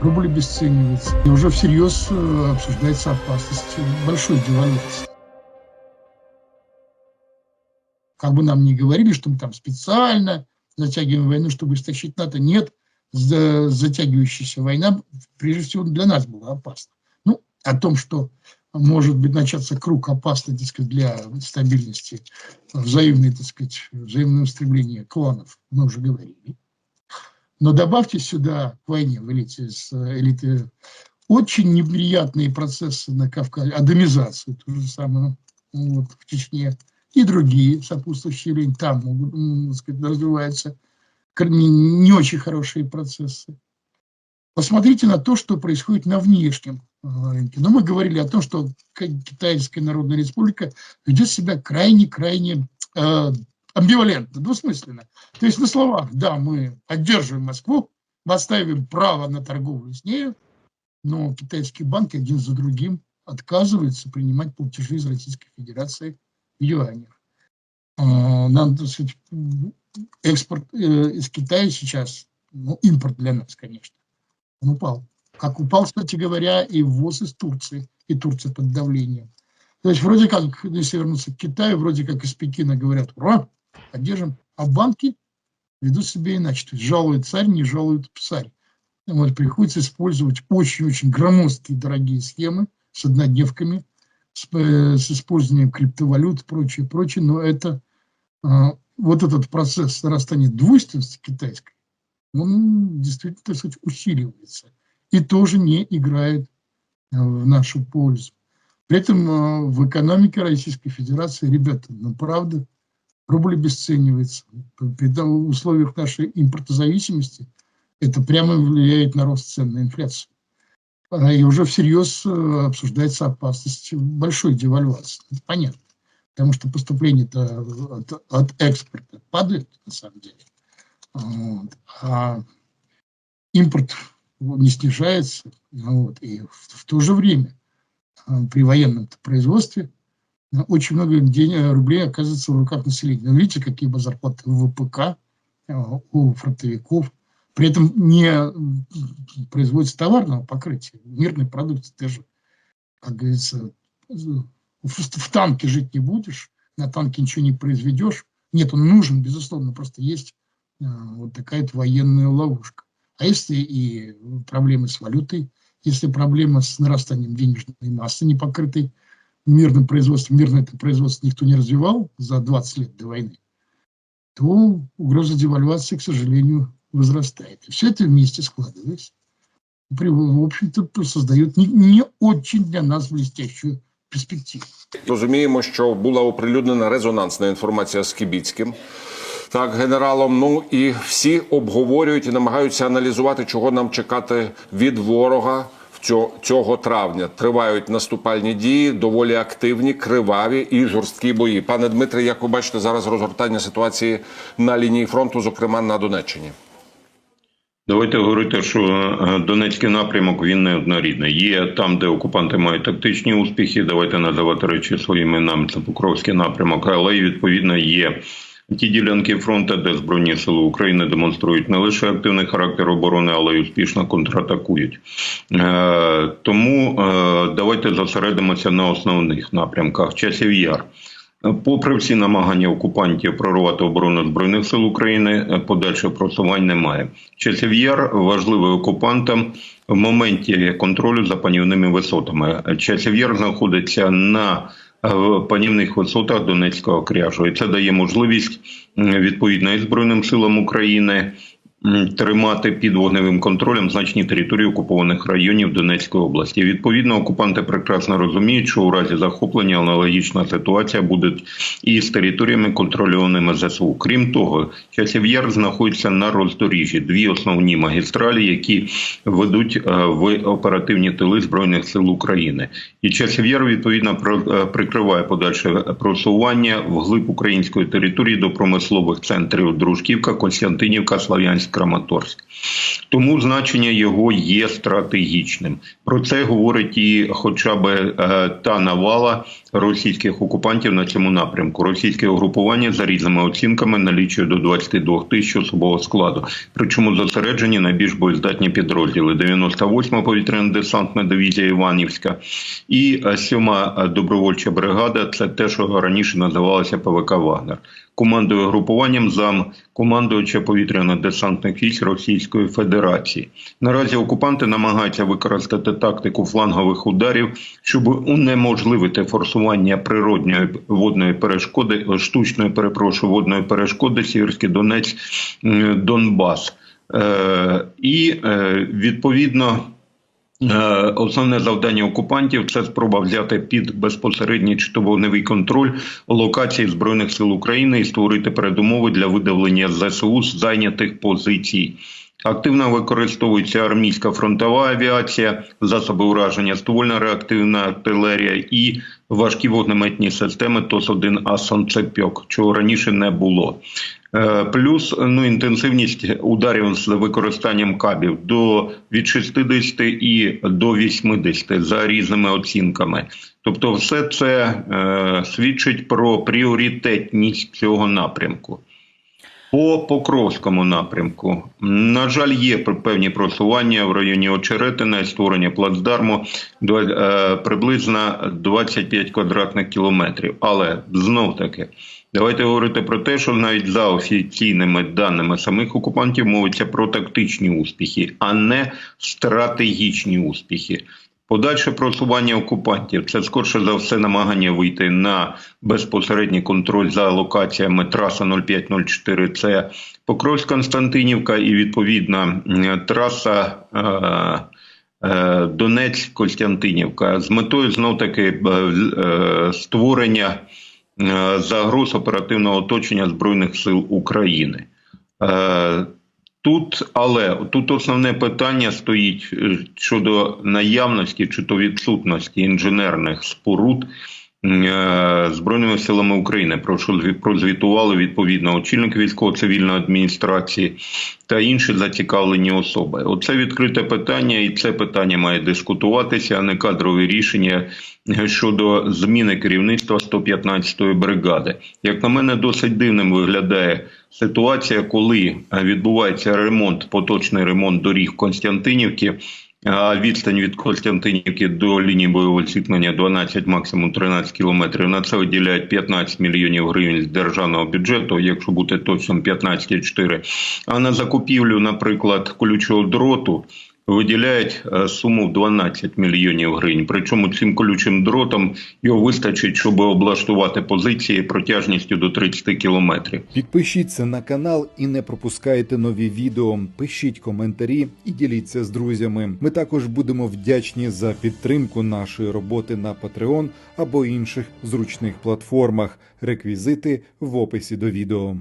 рубль обесценивается. И уже всерьез э, обсуждается опасность большой девальвации. Как бы нам ни говорили, что мы там специально затягиваем войну, чтобы истощить НАТО, нет, за- затягивающаяся война, прежде всего, для нас была опасна. Ну, о том, что может быть начаться круг опасный, так сказать, для стабильности, взаимное, так сказать, взаимное устремление кланов, мы уже говорили. Но добавьте сюда к войне в элите, с элиты очень неприятные процессы на Кавказе, адомизацию, то же самое вот, в Чечне, и другие сопутствующие явления там могут, сказать, развиваются не, очень хорошие процессы. Посмотрите на то, что происходит на внешнем э, рынке. Но мы говорили о том, что Китайская Народная Республика ведет себя крайне-крайне э, амбивалентно, двусмысленно. То есть на словах, да, мы поддерживаем Москву, мы отстаиваем право на торговлю с нею, но китайские банки один за другим отказываются принимать платежи из Российской Федерации в юанях. А, Нам, так сказать, экспорт э, из Китая сейчас, ну, импорт для нас, конечно, он упал. Как упал, кстати говоря, и ввоз из Турции, и Турция под давлением. То есть вроде как, если вернуться к Китаю, вроде как из Пекина говорят, ура, поддержим, а банки ведут себя иначе. То есть жалует царь, не жалует псарь. Вот, приходится использовать очень-очень громоздкие дорогие схемы с однодневками, с, э, с использованием криптовалют и прочее, прочее. Но это а, вот этот процесс нарастания двойственности китайской, он действительно, так сказать, усиливается и тоже не играет э, в нашу пользу. При этом э, в экономике Российской Федерации, ребята, ну правда, рубль обесценивается. При условиях нашей импортозависимости это прямо влияет на рост цен, на инфляцию. И уже всерьез э, обсуждается опасность большой девальвации. Это понятно. Потому что поступление-то от, от экспорта падает, на самом деле. Вот. А импорт не снижается. Вот. И в, в то же время а, при военном производстве очень много денег, рублей оказывается в руках населения. Вы видите, какие зарплаты в ВПК а, у фронтовиков. При этом не производится товарного покрытия. Мирный продукт даже, как говорится, в, танке жить не будешь, на танке ничего не произведешь. Нет, он нужен, безусловно, просто есть а, вот такая вот военная ловушка. А если и проблемы с валютой, если проблема с нарастанием денежной массы, не покрытой мирным производством, мирное это производство никто не развивал за 20 лет до войны, то угроза девальвации, к сожалению, возрастает. И все это вместе складываясь, при- в общем-то, создает не, не очень для нас блестящую перспективу. Розуміємо, що була оприлюднена резонансна інформація з Кібіцьким, так, генералом. Ну і всі обговорюють і намагаються аналізувати, чого нам чекати від ворога в цьо- цього травня. Тривають наступальні дії, доволі активні, криваві і жорсткі бої. Пане Дмитре, як ви бачите зараз розгортання ситуації на лінії фронту, зокрема на Донеччині? Давайте говорити, що е, Донецький напрямок він не однорідний. Є там, де окупанти мають тактичні успіхи. Давайте називати речі своїми іменами. Це Покровський напрямок, але й відповідно є. Ті ділянки фронту, де збройні сили України демонструють не лише активний характер оборони, але й успішно контратакують. Е, тому е, давайте зосередимося на основних напрямках. Часів яр. Попри всі намагання окупантів прорвати оборону збройних сил України, подальших просувань немає. Часів яр важливий окупантам в моменті контролю за панівними висотами. Часів яр знаходиться на е, панівних висотах Донецького кряжу, і це дає можливість відповідно і збройним силам України. Тримати під вогневим контролем значні території окупованих районів Донецької області. Відповідно, окупанти прекрасно розуміють, що у разі захоплення аналогічна ситуація буде і з територіями контрольованими ЗСУ. Крім того, часів яр знаходиться на роздоріжжі дві основні магістралі, які ведуть е, в оперативні тили збройних сил України. І часів яр відповідно е, прикриває подальше просування вглиб української території до промислових центрів Дружківка, Костянтинівка, Слав'янське Донецьк-Краматорськ. Тому значення його є стратегічним. Про це говорить і хоча б е, та навала російських окупантів на цьому напрямку. Російське угрупування за різними оцінками налічує до 22 тисяч особового складу. Причому зосереджені найбільш боєздатні підрозділи: 98-ма повітряно-десантна дивізія Іванівська і 7-ма добровольча бригада. Це те, що раніше називалося ПВК Вагнер. Командує групуванням зам командувача повітряно-десантних військ Російської Федерації. Наразі окупанти намагаються використати тактику флангових ударів, щоб унеможливити форсування природньої водної перешкоди, штучної перепрошую водної перешкоди Сіверський Донець Донбас. Е, і е, відповідно. Е, Основне завдання окупантів це спроба взяти під безпосередній чи то вогневий контроль локації збройних сил України і створити передумови для видавлення ЗСУ з зайнятих позицій. Активно використовується армійська фронтова авіація, засоби ураження, ствольна реактивна артилерія і важкі вогнеметні системи ТОС-1 «Асонцепьок», чого раніше не було. Е, Плюс ну інтенсивність ударів з використанням кабів до від 60 і до 80 за різними оцінками. Тобто, все це е, свідчить про пріоритетність цього напрямку. По Покровському напрямку, на жаль, є певні просування в районі Очеретина створення плацдарму е, приблизно 25 квадратних кілометрів. Але знов таки, давайте говорити про те, що навіть за офіційними даними самих окупантів мовиться про тактичні успіхи, а не стратегічні успіхи. Подальше просування окупантів це скорше за все намагання вийти на безпосередній контроль за локаціями траса 0504 Це Покровськ Константинівка і відповідна траса. Е- е, Донець Костянтинівка з метою знов таки е, е, створення загроз оперативного оточення збройних сил України. Тут, але тут основне питання стоїть е, щодо наявності чи то відсутності інженерних споруд Збройними силами України. Про що прозвітували відповідно очільник військово-цивільної адміністрації та інші зацікавлені особи. Оце відкрите питання, і це питання має дискутуватися, а не кадрові рішення е, щодо зміни керівництва 115-ї бригади. Як на мене, досить дивним виглядає ситуація, коли е, відбувається ремонт, поточний ремонт доріг Константинівки. Відстань від Костянтинівки до лінії бойового зіткнення 12, максимум 13 кілометрів. На це виділяють 15 мільйонів гривень з державного бюджету, якщо бути точним 15,4. А на закупівлю, наприклад, колючого дроту виділяють е, суму в 12 мільйонів гривень. Причому цим колючим дротом його вистачить, щоб облаштувати позиції протяжністю до 30 кілометрів. Підпишіться на канал і не пропускайте нові відео. Пишіть коментарі і діліться з друзями. Ми також будемо вдячні за підтримку нашої роботи на Patreon або інших зручних платформах. Реквізити в описі до відео.